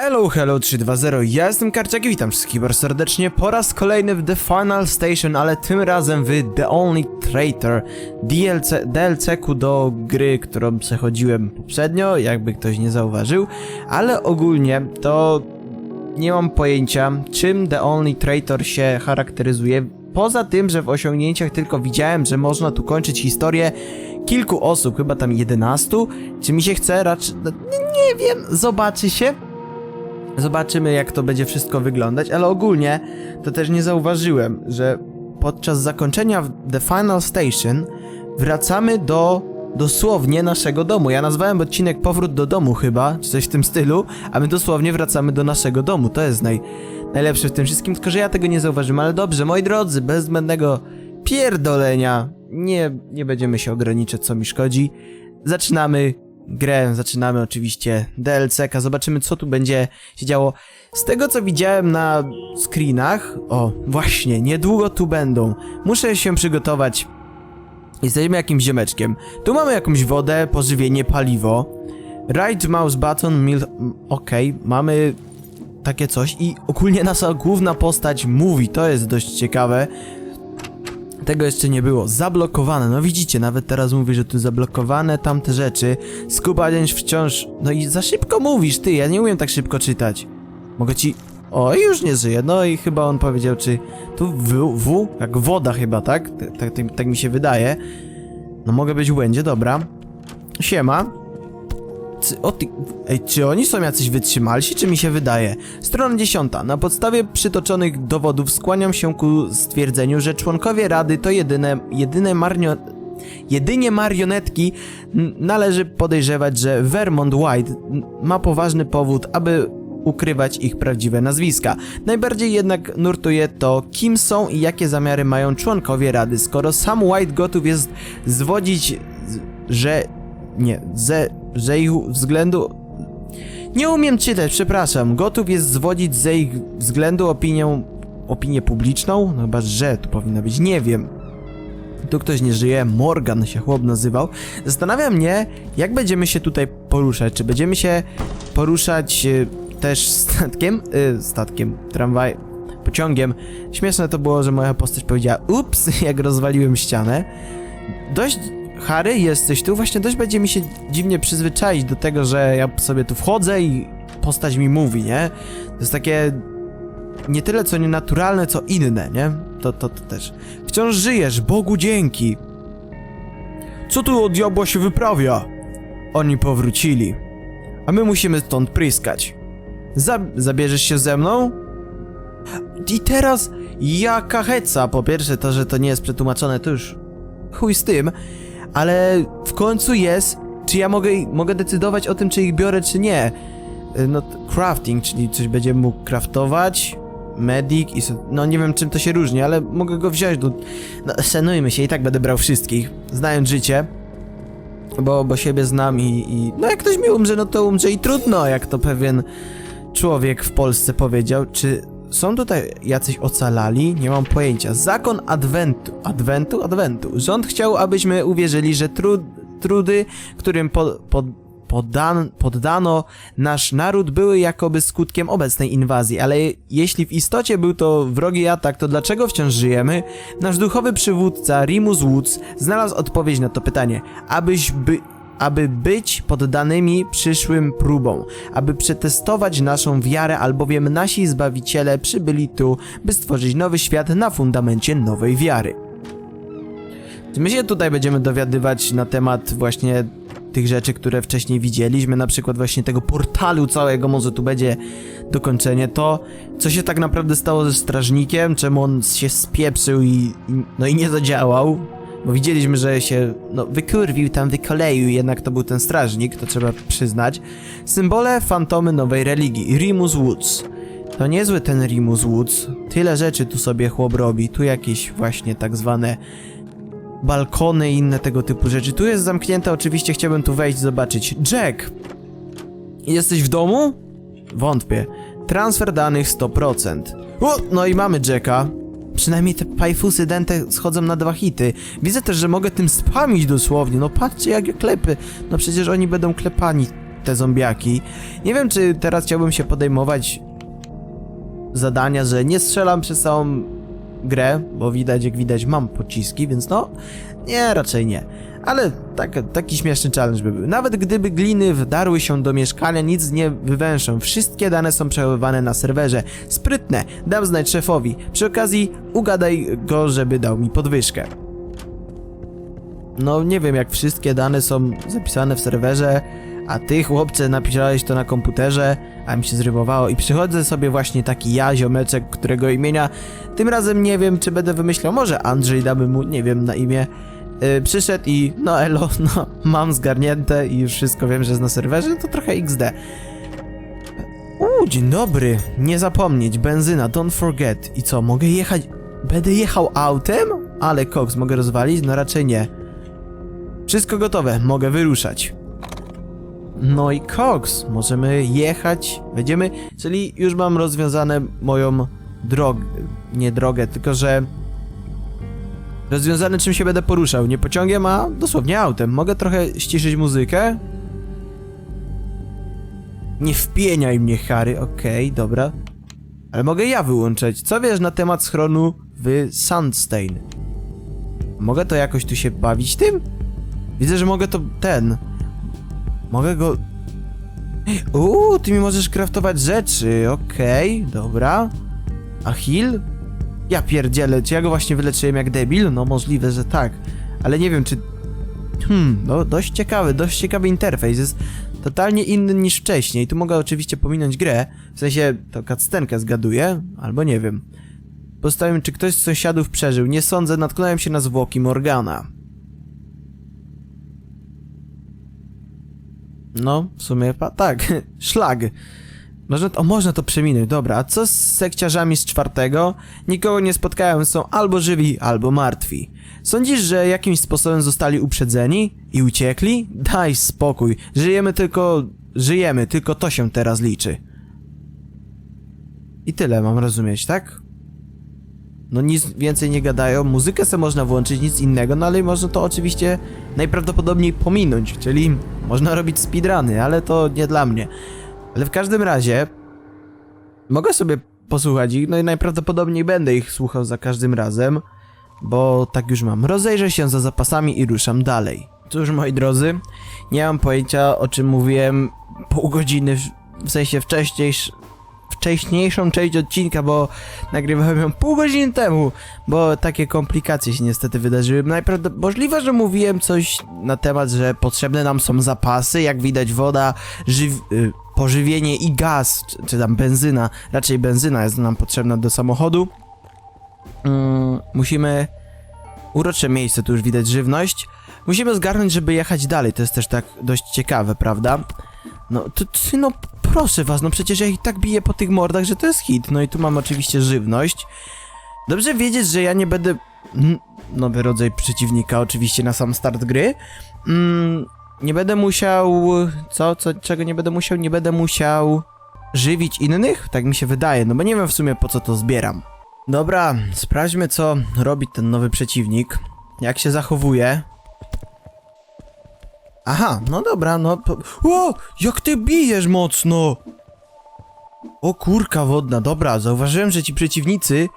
Hello, hello 320, ja jestem Karciak i witam wszystkich bardzo serdecznie po raz kolejny w The Final Station, ale tym razem w The Only Traitor DLC, DLC-ku do gry, którą przechodziłem poprzednio, jakby ktoś nie zauważył, ale ogólnie to nie mam pojęcia, czym The Only Traitor się charakteryzuje, poza tym, że w osiągnięciach tylko widziałem, że można tu kończyć historię kilku osób, chyba tam 11, czy mi się chce raczej, nie wiem, zobaczy się, Zobaczymy, jak to będzie wszystko wyglądać, ale ogólnie to też nie zauważyłem, że podczas zakończenia The Final Station wracamy do dosłownie naszego domu. Ja nazwałem odcinek Powrót do domu chyba, czy coś w tym stylu, a my dosłownie wracamy do naszego domu. To jest naj, najlepsze w tym wszystkim, tylko że ja tego nie zauważyłem, ale dobrze, moi drodzy, bez zbędnego pierdolenia, nie, nie będziemy się ograniczać, co mi szkodzi. Zaczynamy grę, zaczynamy oczywiście DLC-ka, zobaczymy co tu będzie się działo. Z tego co widziałem na screenach, o właśnie, niedługo tu będą. Muszę się przygotować. Jesteśmy jakimś ziomeczkiem. Tu mamy jakąś wodę, pożywienie, paliwo. Right mouse button, mil... Okej, mamy takie coś i ogólnie nasza główna postać mówi, to jest dość ciekawe. Tego jeszcze nie było. Zablokowane. No widzicie, nawet teraz mówi, że tu zablokowane tamte rzeczy. Skuba wciąż... No i za szybko mówisz, ty, ja nie umiem tak szybko czytać. Mogę ci... O, już nie żyje. No i chyba on powiedział, czy... Tu W, w jak woda chyba, tak? Tak, tak? tak mi się wydaje. No mogę być w błędzie, dobra. Siema. O ty, ej, czy oni są jacyś wytrzymalsi, czy mi się wydaje? Strona 10. Na podstawie przytoczonych dowodów skłaniam się ku stwierdzeniu, że członkowie Rady to jedyne, jedyne marnio... Jedynie marionetki należy podejrzewać, że Vermont White ma poważny powód, aby ukrywać ich prawdziwe nazwiska. Najbardziej jednak nurtuje to, kim są i jakie zamiary mają członkowie Rady, skoro sam White gotów jest zwodzić, że... nie, ze... że ich względu... Nie umiem czytać, przepraszam. Gotów jest zwodzić ze ich względu opinię... opinię publiczną? No chyba, że tu powinno być, nie wiem. Tu ktoś nie żyje, Morgan się chłop nazywał. Zastanawia mnie, jak będziemy się tutaj poruszać. Czy będziemy się poruszać y, też statkiem? Y, statkiem, tramwaj, pociągiem. Śmieszne to było, że moja postać powiedziała ups, jak rozwaliłem ścianę. Dość, Harry, jesteś tu? Właśnie dość będzie mi się dziwnie przyzwyczaić do tego, że ja sobie tu wchodzę i postać mi mówi, nie? To jest takie nie tyle co nienaturalne, co inne, nie? To, to, to też. Wciąż żyjesz, Bogu dzięki. Co tu od diabła się wyprawia? Oni powrócili. A my musimy stąd pryskać. Zab zabierzesz się ze mną? I teraz jaka heca? Po pierwsze to, że to nie jest przetłumaczone, to już chuj z tym, ale w końcu jest, czy ja mogę, mogę decydować o tym, czy ich biorę, czy nie. Y, No, crafting, czyli coś będziemy mógł craftować, medic i... no nie wiem czym to się różni, ale mogę go wziąć, no, no szanujmy się, i tak będę brał wszystkich, znając życie. Bo, bo siebie znam i, i... No jak ktoś mi umrze, no to umrze i trudno, jak to pewien człowiek w Polsce powiedział. Czy są tutaj jacyś ocalali? Nie mam pojęcia. Zakon Adwentu. Adwentu? Adwentu. Rząd chciał, abyśmy uwierzyli, że trud, trudy, którym po, pod, poddan, poddano nasz naród, były jakoby skutkiem obecnej inwazji. Ale jeśli w istocie był to wrogi atak, to dlaczego wciąż żyjemy? Nasz duchowy przywódca, Rimus Woods, znalazł odpowiedź na to pytanie. Abyś by aby być poddanymi przyszłym próbom, aby przetestować naszą wiarę, albowiem nasi zbawiciele przybyli tu, by stworzyć nowy świat na fundamencie nowej wiary. My się tutaj będziemy dowiadywać na temat właśnie tych rzeczy, które wcześniej widzieliśmy, na przykład właśnie tego portalu całego, może tu będzie dokończenie, to co się tak naprawdę stało ze strażnikiem, czemu on się spieprzył i no i nie zadziałał, bo widzieliśmy, że się no, wykurwił tam, wykoleił, jednak to był ten strażnik, to trzeba przyznać. Symbole fantomy nowej religii, Rimus Woods. To niezły ten Rimus Woods. Tyle rzeczy tu sobie chłop robi. Tu jakieś właśnie tak zwane balkony i inne tego typu rzeczy. Tu jest zamknięte, oczywiście chciałbym tu wejść, zobaczyć. Jack! Jesteś w domu? Wątpię. Transfer danych 100%. O, no i mamy Jacka. Przynajmniej te pajfusy dente schodzą na dwa hity. Widzę też, że mogę tym spamić dosłownie. No patrzcie jak ja klepy. No przecież oni będą klepani. te zombiaki. Nie wiem, czy teraz chciałbym się podejmować zadania, że nie strzelam przez całą grę, bo widać, jak widać, mam pociski, więc no, nie, raczej nie. Ale tak, taki śmieszny challenge by był. Nawet gdyby gliny wdarły się do mieszkania, nic nie wywęszą. Wszystkie dane są przechowywane na serwerze. Sprytne, dam znać szefowi. Przy okazji ugadaj go, żeby dał mi podwyżkę. No nie wiem, jak wszystkie dane są zapisane w serwerze, a ty chłopcze napisałeś to na komputerze, a mi się zrymowało i przychodzę sobie właśnie taki ja, ziomeczek, którego imienia tym razem nie wiem, czy będę wymyślał, może Andrzej damy mu, nie wiem, na imię. Yy, przyszedł i no elo, no mam zgarnięte i już wszystko wiem, że jest na serwerze, to trochę XD. Uuu, dzień dobry, nie zapomnieć, benzyna, don't forget. I co, mogę jechać, będę jechał autem? Ale koks, mogę rozwalić? No raczej nie. Wszystko gotowe, mogę wyruszać. No i koks, możemy jechać, będziemy, czyli już mam rozwiązane moją drogę, nie drogę, tylko że rozwiązane czym się będę poruszał, nie pociągiem, a dosłownie autem. Mogę trochę ściszyć muzykę? Nie wpieniaj mnie, Harry, okej, dobra. Ale mogę ja wyłączać. Co wiesz na temat schronu w Sandstein? Mogę to jakoś tu się bawić tym? Widzę, że mogę to ten. Mogę go. Uuu, ty mi możesz kraftować rzeczy. Okej, dobra. A heal? Ja pierdzielę, czy ja go właśnie wyleczyłem jak debil? No możliwe, że tak. Ale nie wiem, czy... Hmm, no dość ciekawy, dość ciekawy interfejs. Jest totalnie inny niż wcześniej. Tu mogę oczywiście pominąć grę. W sensie, to cutscenkę zgaduję, albo nie wiem. Postawiam, czy ktoś z sąsiadów przeżył. Nie sądzę, natknąłem się na zwłoki Morgana. No, w sumie, tak, szlag. Można, o, można to przeminąć, dobra, a co z sekciarzami z czwartego? Nikogo nie spotkałem, są albo żywi, albo martwi. Sądzisz, że jakimś sposobem zostali uprzedzeni i uciekli? Daj spokój, żyjemy tylko, żyjemy, tylko to się teraz liczy. I tyle mam rozumieć, tak? No nic więcej nie gadają, muzykę sobie można włączyć, nic innego, no ale można to oczywiście najprawdopodobniej pominąć, czyli można robić speedruny, ale to nie dla mnie. Ale w każdym razie mogę sobie posłuchać ich, no i najprawdopodobniej będę ich słuchał za każdym razem, bo tak już mam. Rozejrzę się za zapasami i ruszam dalej. Cóż, moi drodzy, nie mam pojęcia o czym mówiłem pół godziny, w- sensie wcześniej, wcześniejszą część odcinka, bo nagrywałem ją pół godziny temu, bo takie komplikacje się niestety wydarzyły. Najprawdopodobniej możliwe, że mówiłem coś na temat, że potrzebne nam są zapasy, jak widać woda, żyw... y, pożywienie i gaz, czy, tam benzyna, raczej benzyna jest nam potrzebna do samochodu. Mm, musimy... Urocze miejsce, tu już widać żywność. Musimy zgarnąć, żeby jechać dalej, to jest też tak dość ciekawe, prawda? No, to, no proszę was, no przecież ja ich tak biję po tych mordach, że to jest hit. No i tu mam oczywiście żywność. Dobrze wiedzieć, że ja nie będę... mm, Nowy rodzaj przeciwnika oczywiście na sam start gry. Mm, nie będę musiał... Co? co? Czego nie będę musiał? Nie będę musiał żywić innych? Tak mi się wydaje, no bo nie wiem w sumie po co to zbieram. Dobra, sprawdźmy co robi ten nowy przeciwnik. Jak się zachowuje. Aha, no dobra, no... O! Jak ty bijesz mocno! O kurka wodna, dobra, zauważyłem, że ci przeciwnicy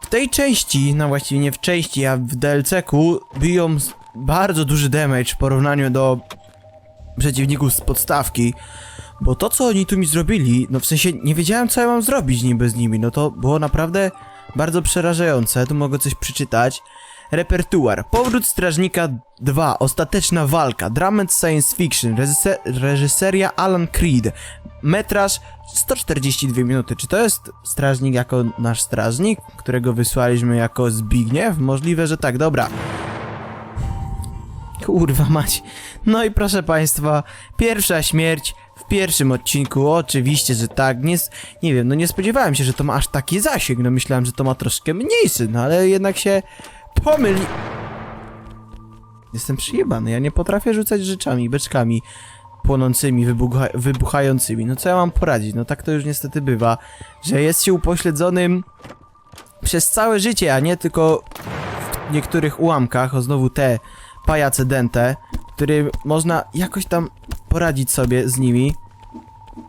w tej części, no właściwie nie w części, a w DLC-ku biją bardzo duży damage w porównaniu do przeciwników z podstawki. Bo to, co oni tu mi zrobili, no w sensie nie wiedziałem, co ja mam zrobić niby z nimi, no to było naprawdę bardzo przerażające. Tu mogę coś przeczytać. Repertuar. Powrót Strażnika 2. Ostateczna walka. Dramat Science Fiction. Reżyser reżyseria Alan Creed. Metraż 142 minuty. Czy to jest strażnik jako nasz strażnik, którego wysłaliśmy jako Zbigniew? Możliwe, że tak. Dobra. Kurwa mać. No i proszę państwa, pierwsza śmierć w pierwszym odcinku, oczywiście, że tak, nie, nie wiem, no nie spodziewałem się, że to ma aż taki zasięg, no myślałem, że to ma troszkę mniejszy, no ale jednak się pomyli... Jestem przyjebany, ja nie potrafię rzucać rzeczami, beczkami płonącymi, wybucha wybuchającymi, no co ja mam poradzić, no tak to już niestety bywa, że jest się upośledzonym przez całe życie, a nie tylko w niektórych ułamkach, o znowu te pajace dente, który można jakoś tam poradzić sobie z nimi.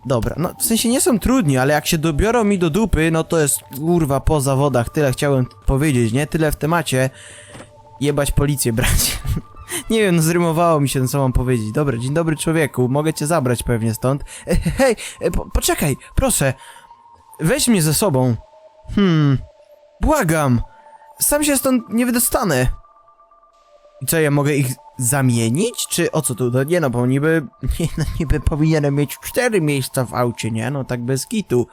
Dobra, no w sensie nie są trudni, ale jak się dobiorą mi do dupy, no to jest kurwa po zawodach, tyle chciałem powiedzieć, nie? Tyle w temacie. Jebać policję, bracie. nie wiem, no zrymowało mi się, no co mam powiedzieć. Dobra, dzień dobry człowieku, mogę cię zabrać pewnie stąd. E, hej, e, po, poczekaj, proszę. Weź mnie ze sobą. Hmm, błagam. Sam się stąd nie wydostanę. I co, ja mogę ich zamienić? Czy o co tu? No nie no, bo niby, nie, no, niby powinienem mieć cztery miejsca w aucie, nie? No tak bez kitu.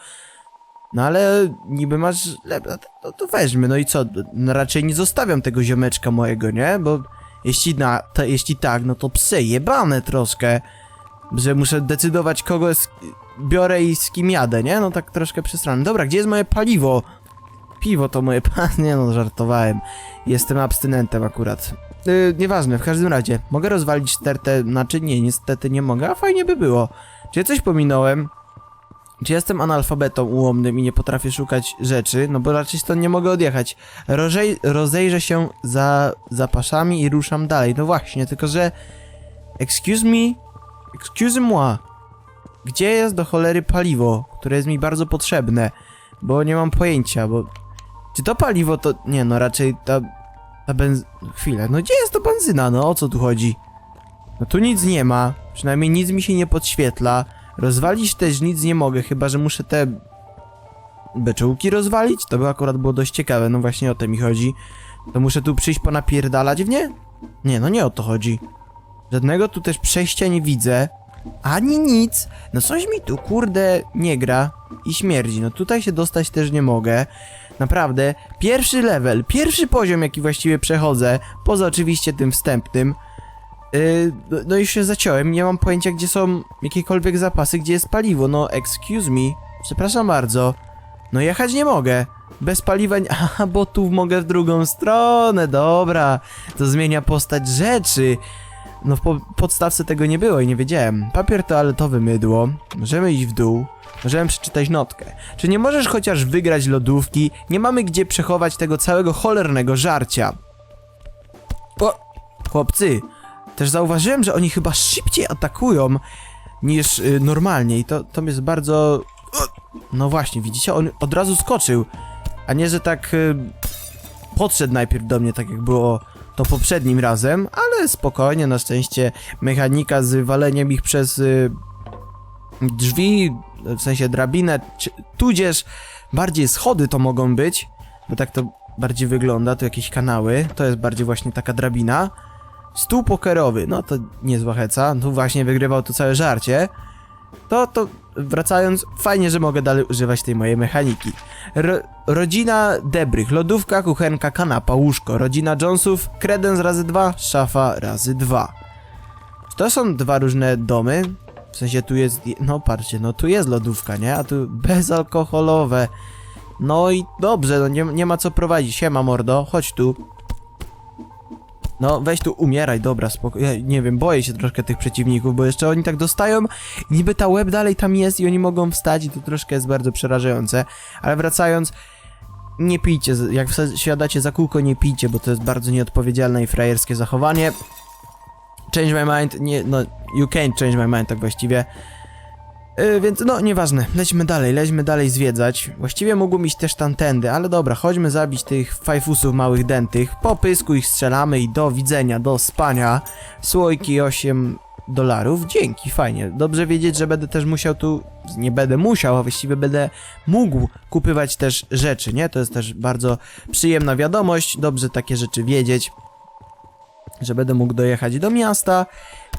No ale niby masz, no to- weźmy, no i co? No raczej nie zostawiam tego ziomeczka mojego, nie? Bo jeśli, na, to, jeśli tak, no to psy, jebane troszkę. Że muszę decydować kogo z, biorę i z kim jadę, nie? No tak troszkę przesrane. Dobra, gdzie jest moje paliwo? Piwo to moje. Nie no, żartowałem. Jestem abstynentem akurat. Yy, nieważne, w każdym razie. Mogę rozwalić stertę, znaczy nie, niestety nie mogę, a fajnie by było. Czy ja coś pominąłem? Czy jestem analfabetą ułomnym i nie potrafię szukać rzeczy? No bo raczej stąd nie mogę odjechać. Rożej, rozejrzę się za zapaszami i ruszam dalej. No właśnie, tylko że... Excuse me? Excuse moi. Gdzie jest do cholery paliwo, które jest mi bardzo potrzebne? Bo nie mam pojęcia, bo... Czy to paliwo to... Nie no, raczej ta... Ta benz... Chwilę, no gdzie jest to benzyna? No o co tu chodzi? No tu nic nie ma, przynajmniej nic mi się nie podświetla. Rozwalić też nic nie mogę, chyba że muszę te... Beczułki rozwalić? To by akurat było dość ciekawe, no właśnie o to mi chodzi. To muszę tu przyjść ponapierdalać w nie? Nie, no nie o to chodzi. Żadnego tu też przejścia nie widzę. Ani nic. No coś mi tu, kurde, nie gra i śmierdzi. No tutaj się dostać też nie mogę. Naprawdę, pierwszy level, pierwszy poziom, jaki właściwie przechodzę, poza oczywiście tym wstępnym. Yy, no- no już się zaciąłem, nie mam pojęcia, gdzie są jakiekolwiek zapasy, gdzie jest paliwo. No, excuse me, przepraszam bardzo. No jechać nie mogę. Bez paliwa. Aha, bo tu mogę w drugą stronę, dobra. To zmienia postać rzeczy. No w po podstawce tego nie było i nie wiedziałem. Papier toaletowy mydło. Możemy iść w dół. Możemy przeczytać notkę. Czy nie możesz chociaż wygrać lodówki? Nie mamy gdzie przechować tego całego cholernego żarcia. O, chłopcy, też zauważyłem, że oni chyba szybciej atakują niż y, normalnie i to, to jest bardzo... No właśnie, widzicie, on od razu skoczył, a nie, że tak y, podszedł najpierw do mnie, tak jak było to poprzednim razem, ale spokojnie, na szczęście mechanika z waleniem ich przez y, drzwi, w sensie drabinę, czy, tudzież bardziej schody to mogą być, bo tak to bardziej wygląda, tu jakieś kanały, to jest bardziej właśnie taka drabina. Stół pokerowy, no to niezła heca, tu właśnie wygrywał to całe żarcie. To, to wracając, fajnie, że mogę dalej używać tej mojej mechaniki. Ro, rodzina Debrych, lodówka, kuchenka, kanapa, łóżko. Rodzina Jonesów, kredens razy dwa, szafa razy dwa. To są dwa różne domy? W sensie tu jest, no patrzcie, no tu jest lodówka, nie? A tu bezalkoholowe. No i dobrze, no nie, nie ma co prowadzić. Siema mordo, chodź tu. No, weź tu umieraj, dobra, spoko. Ja nie wiem, boję się troszkę tych przeciwników, bo jeszcze oni tak dostają, niby ta łeb dalej tam jest i oni mogą wstać i to troszkę jest bardzo przerażające. Ale wracając, nie pijcie, jak siadacie za kółko, nie pijcie, bo to jest bardzo nieodpowiedzialne i frajerskie zachowanie. Change my mind, nie, no, you can't change my mind, tak właściwie. Yy, więc no, nieważne, lećmy dalej, lećmy dalej zwiedzać. Właściwie mógłbym iść też tamtędy, ale dobra, chodźmy zabić tych fajfusów małych dętych. Po pysku ich strzelamy i do widzenia, do spania. Słoiki 8 dolarów, dzięki, fajnie. Dobrze wiedzieć, że będę też musiał tu, nie będę musiał, a właściwie będę mógł kupywać też rzeczy, nie? To jest też bardzo przyjemna wiadomość, dobrze takie rzeczy wiedzieć. Że będę mógł dojechać do miasta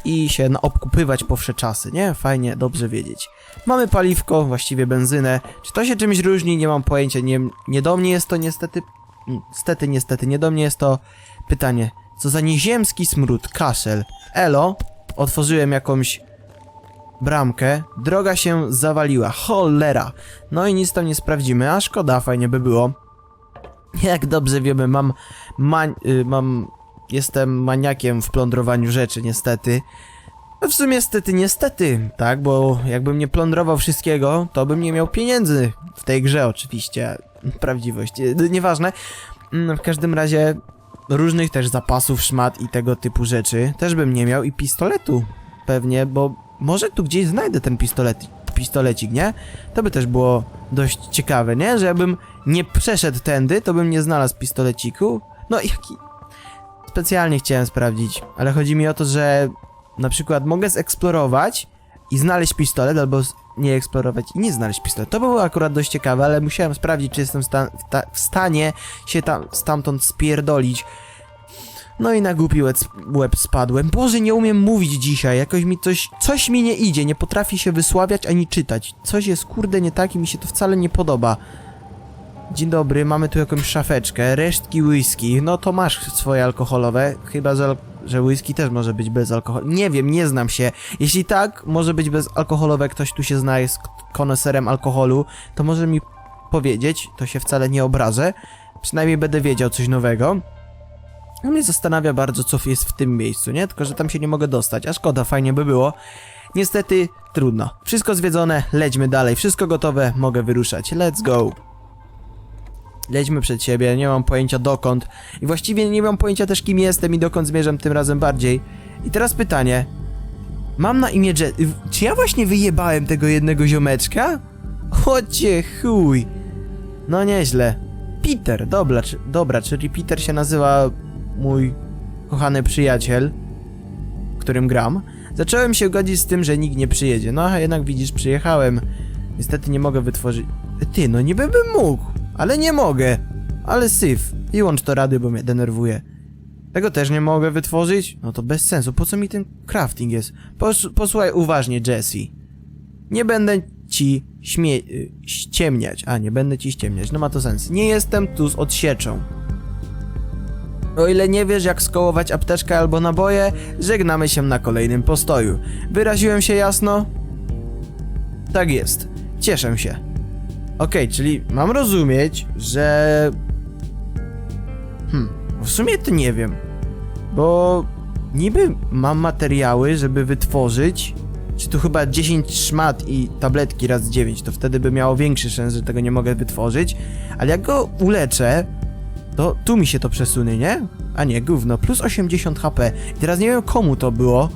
i się obkupywać po wsze czasy, nie? Fajnie, dobrze wiedzieć. Mamy paliwko, właściwie benzynę. Czy to się czymś różni? Nie mam pojęcia. Nie, nie do mnie jest to niestety. Niestety, niestety, nie do mnie jest to pytanie. Co za nieziemski smród, kaszel. Elo, otworzyłem jakąś bramkę. Droga się zawaliła. Cholera. No i nic tam nie sprawdzimy, a szkoda, fajnie by było. Jak dobrze wiemy, mam. Y, mam. Jestem maniakiem w plądrowaniu rzeczy, niestety. No w sumie niestety, niestety, tak, bo jakbym nie plądrował wszystkiego, to bym nie miał pieniędzy w tej grze oczywiście. Prawdziwość, e, nieważne. Mm, W każdym razie różnych też zapasów, szmat i tego typu rzeczy też bym nie miał i pistoletu pewnie, bo może tu gdzieś znajdę ten pistolet, pistolecik, nie? To by też było dość ciekawe, nie? Że nie przeszedł tędy, to bym nie znalazł pistoleciku. No jaki... Specjalnie chciałem sprawdzić, ale chodzi mi o to, że na przykład mogę zeksplorować i znaleźć pistolet, albo nie eksplorować i nie znaleźć pistolet. To było akurat dość ciekawe, ale musiałem sprawdzić, czy jestem sta- w, ta- w stanie się tam stamtąd spierdolić. No i na głupi łeb, łeb spadłem. Boże, nie umiem mówić dzisiaj, jakoś mi coś, coś mi nie idzie, nie potrafię się wysławiać ani czytać. Coś jest kurde nie tak i mi się to wcale nie podoba. Dzień dobry, mamy tu jakąś szafeczkę, resztki whisky, no to masz swoje alkoholowe, chyba że, że whisky też może być bez alkoholu. Nie wiem, nie znam się. Jeśli tak, może być bezalkoholowe, ktoś tu się zna, jest koneserem alkoholu, to może mi powiedzieć, to się wcale nie obrażę. Przynajmniej będę wiedział coś nowego. No mnie zastanawia bardzo, co jest w tym miejscu, nie? Tylko, że tam się nie mogę dostać, a szkoda, fajnie by było. Niestety, trudno. Wszystko zwiedzone, lećmy dalej, wszystko gotowe, mogę wyruszać. Let's go. Lećmy przed siebie, nie mam pojęcia dokąd. I właściwie nie mam pojęcia też kim jestem i dokąd zmierzam tym razem bardziej. I teraz pytanie. Mam na imię Je... Czy ja właśnie wyjebałem tego jednego ziomeczka? Chodźcie chuj. No nieźle. Peter, dobra, czy, dobra, czyli Peter się nazywa mój kochany przyjaciel, którym gram. Zacząłem się godzić z tym, że nikt nie przyjedzie. No a jednak widzisz, przyjechałem. Niestety nie mogę wytworzyć... Ty, no niby bym mógł, ale nie mogę. Ale syf. I łącz to rady, bo mnie denerwuje. Tego też nie mogę wytworzyć? No to bez sensu. Po co mi ten crafting jest? Pos posłuchaj uważnie, Jesse. Nie będę ci śmie... y, ściemniać. A, nie będę ci ściemniać. No ma to sens. Nie jestem tu z odsieczą. O ile nie wiesz jak skołować apteczkę albo naboje, żegnamy się na kolejnym postoju. Wyraziłem się jasno? Tak jest. Cieszę się. Okej, czyli mam rozumieć, że... Hmm, w sumie to nie wiem. Bo niby mam materiały, żeby wytworzyć... Czy tu chyba 10 szmat i tabletki raz 9, to wtedy by miało większy szans, że tego nie mogę wytworzyć. Ale jak go uleczę, to tu mi się to przesunie, nie? A nie, gówno, plus 80 HP. I teraz nie wiem komu to było.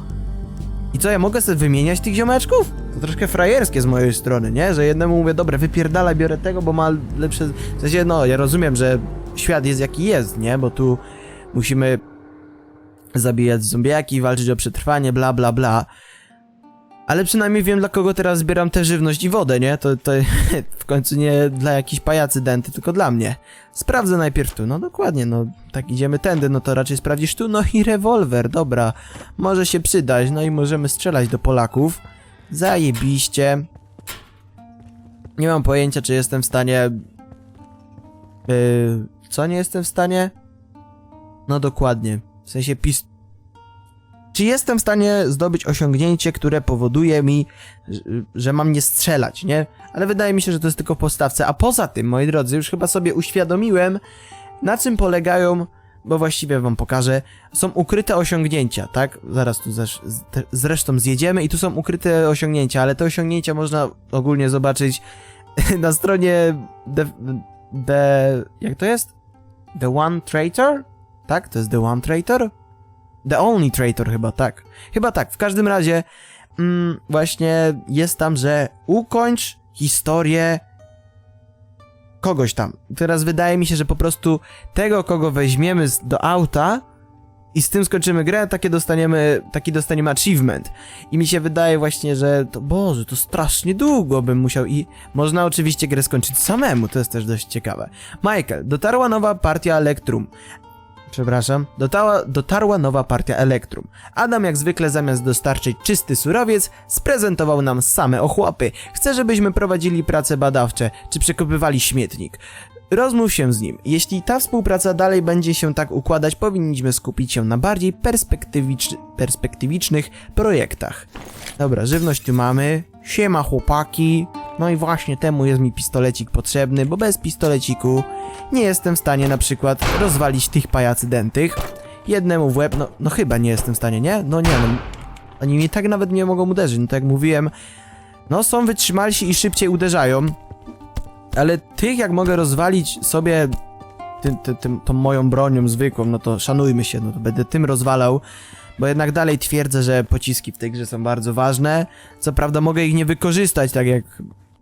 I co, ja mogę sobie wymieniać tych ziomeczków? To troszkę frajerskie z mojej strony, nie? Że jednemu mówię, dobra, wypierdalaj, biorę tego, bo ma lepsze... W sensie, no, ja rozumiem, że świat jest jaki jest, nie? Bo tu musimy zabijać zombiaki, walczyć o przetrwanie, bla, bla, bla. Ale przynajmniej wiem, dla kogo teraz zbieram tę żywność i wodę, nie? To, to w końcu nie dla jakichś pajacy denty, tylko dla mnie. Sprawdzę najpierw tu, no dokładnie, no tak idziemy tędy, no to raczej sprawdzisz tu, no i rewolwer, dobra, może się przydać, no i możemy strzelać do Polaków. Zajebiście. Nie mam pojęcia, czy jestem w stanie... Yy, co nie jestem w stanie? No dokładnie, w sensie pis... Czy jestem w stanie zdobyć osiągnięcie, które powoduje mi, że, że mam nie strzelać, nie? Ale wydaje mi się, że to jest tylko w postawce. A poza tym, moi drodzy, już chyba sobie uświadomiłem, na czym polegają, bo właściwie wam pokażę, są ukryte osiągnięcia, tak? Zaraz tu zresztą zjedziemy i tu są ukryte osiągnięcia, ale te osiągnięcia można ogólnie zobaczyć na stronie The, the jak to jest? The One Traitor? Tak? To jest The One Traitor? The Only Traitor chyba, tak. Chyba tak, w każdym razie mm, właśnie jest tam, że ukończ historię kogoś tam. Teraz wydaje mi się, że po prostu tego, kogo weźmiemy z, do auta i z tym skończymy grę, takie dostaniemy, taki dostaniemy achievement. I mi się wydaje właśnie, że to, Boże, to strasznie długo bym musiał i można oczywiście grę skończyć samemu, to jest też dość ciekawe. Michael, dotarła nowa partia Electrum. Przepraszam, dotarła, dotarła nowa partia Elektrum. Adam jak zwykle zamiast dostarczyć czysty surowiec, sprezentował nam same ochłapy. Chce, żebyśmy prowadzili prace badawcze, czy przekopywali śmietnik. Rozmów się z nim. Jeśli ta współpraca dalej będzie się tak układać, powinniśmy skupić się na bardziej perspektywicz, perspektywicznych projektach. Dobra, żywność tu mamy. Siema chłopaki. No i właśnie temu jest mi pistolecik potrzebny, bo bez pistoleciku nie jestem w stanie na przykład rozwalić tych pajacy dętych. Jednemu w łeb, no, no chyba nie jestem w stanie, nie? No nie, no. Oni mi tak nawet nie mogą uderzyć, no tak jak mówiłem. No są wytrzymalsi i szybciej uderzają. Ale tych jak mogę rozwalić sobie tym, tym, tą moją bronią zwykłą, no to szanujmy się, no to będę tym rozwalał, bo jednak dalej twierdzę, że pociski w tej grze są bardzo ważne. Co prawda mogę ich nie wykorzystać, tak jak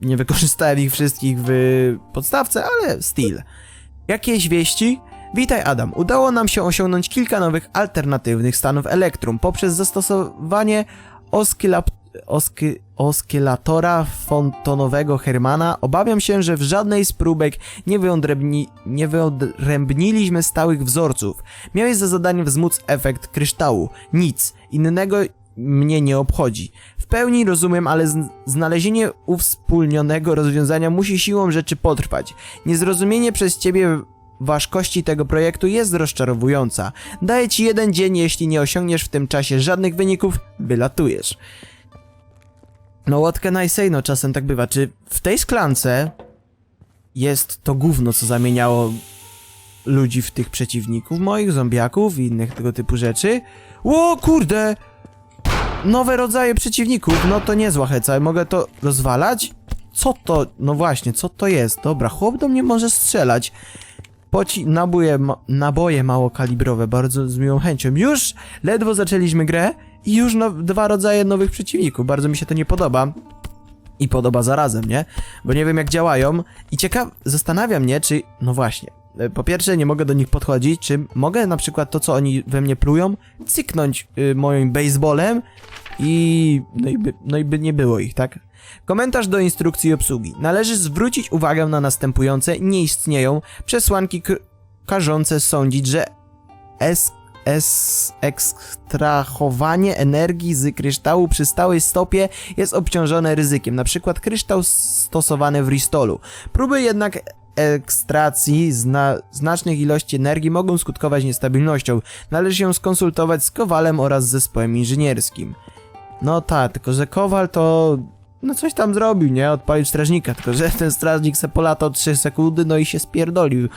nie wykorzystałem ich wszystkich w podstawce, ale still. Jakieś wieści? Witaj Adam, udało nam się osiągnąć kilka nowych alternatywnych stanów elektrum poprzez zastosowanie oskylap osky oskylatora fontonowego Hermana. Obawiam się, że w żadnej z próbek nie, wyodrębni nie wyodrębniliśmy stałych wzorców. Miałeś za zadanie wzmóc efekt kryształu. Nic innego mnie nie obchodzi. W pełni rozumiem, ale znalezienie uwspólnionego rozwiązania musi siłą rzeczy potrwać. Niezrozumienie przez ciebie ważkości tego projektu jest rozczarowująca. Daję ci jeden dzień, jeśli nie osiągniesz w tym czasie żadnych wyników, wylatujesz. No what can I say, no czasem tak bywa. Czy w tej szklance jest to gówno, co zamieniało ludzi w tych przeciwników moich, zombiaków i innych tego typu rzeczy? Ło, kurde! Nowe rodzaje przeciwników, no to niezła heca, mogę to rozwalać? Co to? No właśnie, co to jest? Dobra, chłop do mnie może strzelać. Poci naboje, ma naboje małokalibrowe, bardzo z miłą chęcią. Już ledwo zaczęliśmy grę i już no, dwa rodzaje nowych przeciwników. Bardzo mi się to nie podoba. I podoba zarazem, nie? Bo nie wiem jak działają. I ciekaw, zastanawia mnie, czy. No właśnie. e, Po pierwsze, nie mogę do nich podchodzić. Czy mogę na przykład to, co oni we mnie plują, cyknąć y, moim baseballem i. No i, by, no i by nie było ich, tak? Komentarz do instrukcji obsługi. Należy zwrócić uwagę na następujące. Nie istnieją przesłanki k- każące sądzić, że es, es, ekstrahowanie energii z kryształu przy stałej stopie jest obciążone ryzykiem, przykład kryształ stosowany w ristolu. Próby jednak ekstracji zna, znacznych ilości energii mogą skutkować niestabilnością. Należy się skonsultować z Kowalem oraz zespołem inżynierskim. No tak, tylko że Kowal to... No coś tam zrobił, nie? Odpalił strażnika, tylko że ten strażnik se polatał 3 sekundy, no i się spierdolił.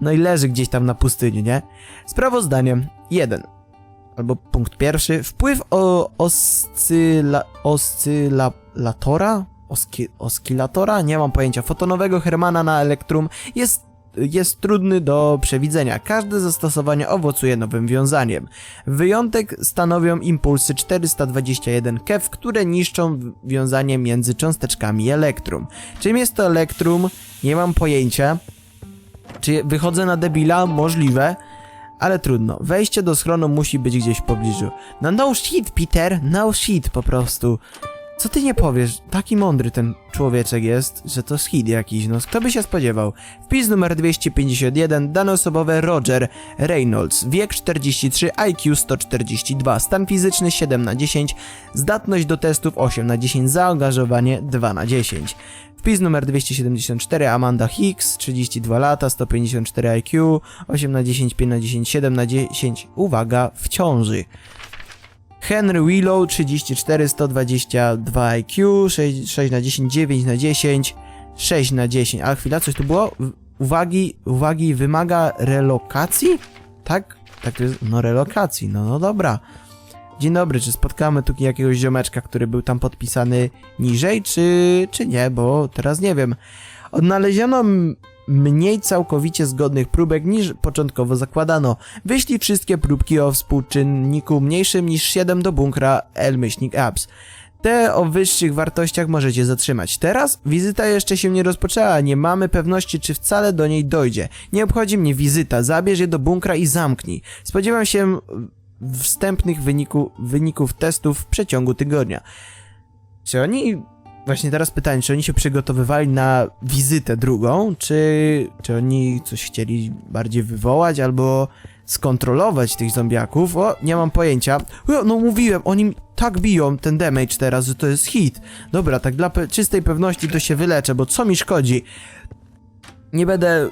No i leży gdzieś tam na pustyni, nie? Sprawozdanie 1. Albo punkt pierwszy. Wpływ o oscyla, oscylatora? Oski, oskilatora? Nie mam pojęcia. Fotonowego Hermana na elektrum jest, jest trudny do przewidzenia. Każde zastosowanie owocuje nowym wiązaniem. Wyjątek stanowią impulsy 421 kew, które niszczą wiązanie między cząsteczkami elektrum. Czym jest to elektrum? Nie mam pojęcia. Czy wychodzę na debila? Możliwe. Ale trudno. Wejście do schronu musi być gdzieś w pobliżu. No no shit, Peter. No shit, po prostu. Co ty nie powiesz? Taki mądry ten człowieczek jest, że to skid jakiś, no kto by się spodziewał? Wpis numer 251, dane osobowe Roger Reynolds, wiek 43, IQ 142, stan fizyczny 7 na 10, zdatność do testów 8 na 10, zaangażowanie 2 na 10. Wpis numer 274, Amanda Hicks, 32 lata, 154 IQ, 8 na 10, 5 na 10, 7 na 10, uwaga, w ciąży. Henry Willow 34, 122 IQ, 6, 6 na 10, 9 na 10, 6 na 10. A chwila, coś tu było? Uwagi, uwagi, wymaga relokacji? Tak? Tak to jest, no relokacji, no no dobra. Dzień dobry, czy spotkamy tu jakiegoś ziomeczka, który był tam podpisany niżej, czy, czy nie, bo teraz nie wiem. Odnaleziono mniej całkowicie zgodnych próbek niż początkowo zakładano. Wyślij wszystkie próbki o współczynniku mniejszym niż 7 do bunkra L-myślnik apps. Te o wyższych wartościach możecie zatrzymać. Teraz wizyta jeszcze się nie rozpoczęła, nie mamy pewności czy wcale do niej dojdzie. Nie obchodzi mnie wizyta, zabierz je do bunkra i zamknij. Spodziewam się wstępnych wyniku, wyników testów w przeciągu tygodnia. Czy oni Właśnie teraz pytanie, czy oni się przygotowywali na wizytę drugą, czy, czy oni coś chcieli bardziej wywołać albo skontrolować tych zombiaków? O, nie mam pojęcia. O, no mówiłem, oni tak biją ten damage teraz, że to jest hit. Dobra, tak dla pe czystej pewności to się wyleczę, bo co mi szkodzi? Nie będę,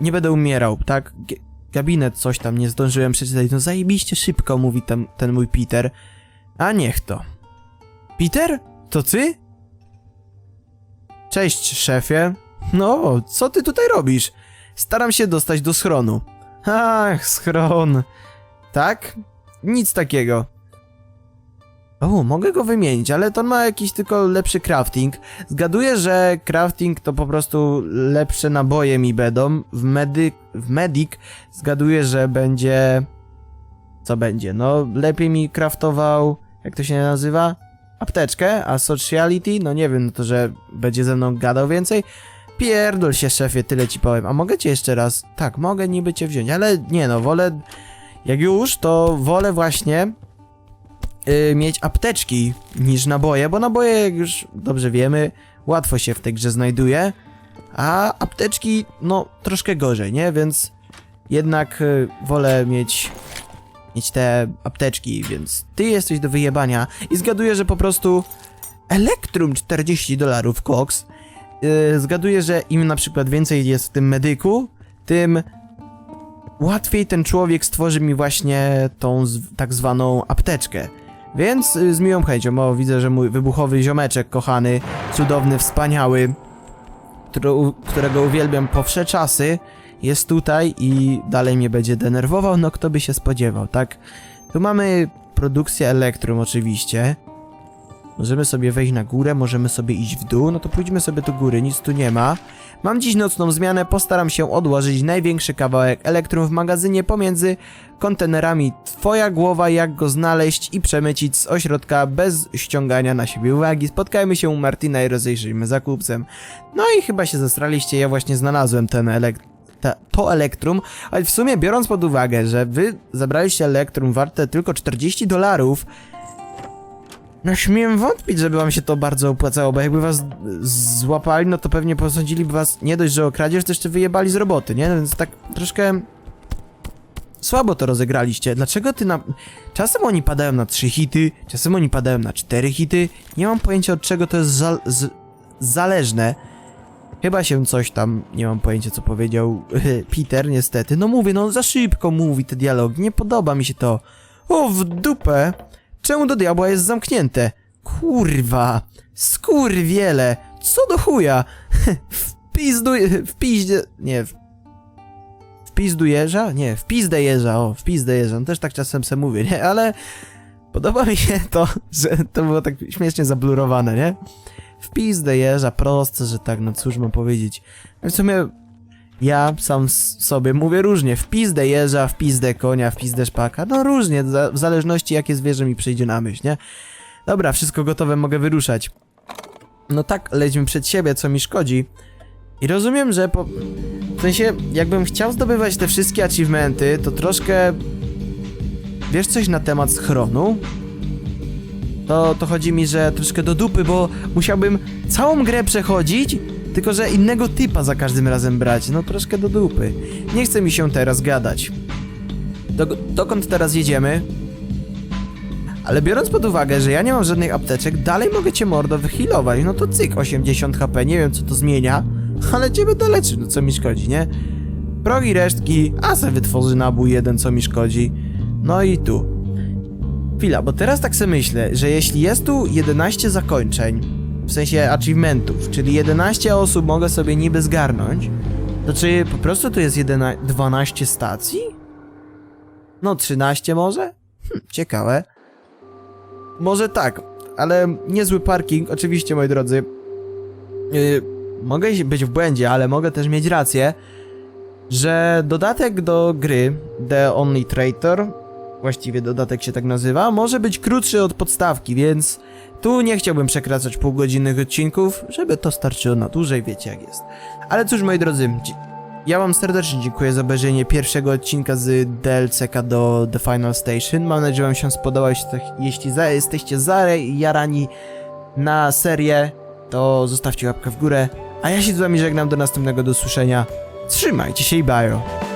nie będę umierał, tak? G gabinet coś tam nie zdążyłem przeczytać, no zajebiście szybko, mówi ten, ten mój Peter. A niech to. Peter? To ty? Cześć, szefie. No, co ty tutaj robisz? Staram się dostać do schronu. Ach, schron. Tak? Nic takiego. O, mogę go wymienić, ale to ma jakiś tylko lepszy crafting. Zgaduję, że crafting to po prostu lepsze naboje mi będą. W, medy w medic zgaduję, że będzie... Co będzie? No, lepiej mi craftował... Jak to się nazywa? Apteczkę, a sociality? No nie wiem, no to, że będzie ze mną gadał więcej. Pierdol się, szefie, tyle ci powiem. A mogę cię jeszcze raz? Tak, mogę niby cię wziąć, ale nie no, wolę... Jak już, to wolę właśnie y, mieć apteczki niż naboje, bo naboje, jak już dobrze wiemy, łatwo się w tej grze znajduje, a apteczki, no, troszkę gorzej, nie? Więc jednak y, wolę mieć mieć te apteczki, więc ty jesteś do wyjebania i zgaduję, że po prostu Elektrum 40 dolarów koks yy, zgaduję, że im na przykład więcej jest w tym medyku, tym łatwiej ten człowiek stworzy mi właśnie tą tak zwaną apteczkę. Więc y, z miłą chęcią, bo widzę, że mój wybuchowy ziomeczek kochany, cudowny, wspaniały, którego uwielbiam po wsze czasy, jest tutaj i dalej mnie będzie denerwował, no kto by się spodziewał, tak? Tu mamy produkcję Elektrum oczywiście. Możemy sobie wejść na górę, możemy sobie iść w dół, no to pójdźmy sobie do góry, nic tu nie ma. Mam dziś nocną zmianę, postaram się odłożyć największy kawałek Elektrum w magazynie pomiędzy kontenerami. Twoja głowa, jak go znaleźć i przemycić z ośrodka bez ściągania na siebie uwagi. Spotkajmy się u Martina i rozejrzyjmy za kupcem. No i chyba się zastraliście, ja właśnie znalazłem ten elekt ta, to elektrum, ale w sumie biorąc pod uwagę, że wy zabraliście elektrum warte tylko 40 dolarów, no śmiem wątpić, żeby wam się to bardzo opłacało, bo jakby was złapali, no to pewnie posądziliby was nie dość, że o kradzież, to jeszcze wyjebali z roboty, nie? Więc tak troszkę słabo to rozegraliście. Dlaczego ty na... Czasem oni padają na 3 hity, czasem oni padają na 4 hity. Nie mam pojęcia od czego to jest za... z... zależne. Chyba się coś tam, nie mam pojęcia co powiedział Peter, niestety. No mówię, no za szybko mówi te dialogi, nie podoba mi się to. O, w dupę! Czemu do diabła jest zamknięte? Kurwa! Skurwiele! Co do chuja? w pizdu... w piździe... nie, w... w pizdu jeża? Nie, w pizdę jeża, o, w pizdę jeża. No też tak czasem se mówię, nie? Ale podoba mi się to, że to było tak śmiesznie zablurowane, nie? W pizdę jeża, proste, że tak, no cóż mam powiedzieć. W sumie ja sam sobie mówię różnie, w pizdę jeża, w pizdę konia, w pizdę szpaka, no różnie, w zależności jakie zwierzę mi przyjdzie na myśl, nie? Dobra, wszystko gotowe, mogę wyruszać. No tak, lećmy przed siebie, co mi szkodzi. I rozumiem, że po... W sensie, jakbym chciał zdobywać te wszystkie achievementy, to troszkę... Wiesz coś na temat schronu? To, to chodzi mi, że troszkę do dupy, bo musiałbym całą grę przechodzić, tylko że innego typa za każdym razem brać. No troszkę do dupy. Nie chce mi się teraz gadać. Do, dokąd teraz jedziemy? Ale biorąc pod uwagę, że ja nie mam żadnych apteczek, dalej mogę cię mordo wyhealować. No to cyk, 80 HP, nie wiem co to zmienia, ale cię będę leczył, no co mi szkodzi, nie? Progi resztki, a se wytworzy nabój jeden, co mi szkodzi. No i tu. Chwila, bo teraz tak sobie myślę, że jeśli jest tu 11 zakończeń, w sensie achievementów, czyli 11 osób mogę sobie niby zgarnąć, to czy po prostu tu jest 11, 12 stacji? No 13 może? Hm, ciekawe. Może tak, ale niezły parking, oczywiście moi drodzy. Yy, mogę być w błędzie, ale mogę też mieć rację, że dodatek do gry The Only Traitor właściwie dodatek się tak nazywa, może być krótszy od podstawki, więc tu nie chciałbym przekraczać półgodzinnych odcinków, żeby to starczyło na dłużej, wiecie jak jest. Ale cóż, moi drodzy, ja wam serdecznie dziękuję za obejrzenie pierwszego odcinka z DLC-ka do The Final Station. Mam nadzieję, że wam się spodobał. Jeśli, jeśli za, jesteście zajarani na serię, to zostawcie łapkę w górę. A ja się z wami żegnam do następnego do usłyszenia. Trzymajcie się i bajo.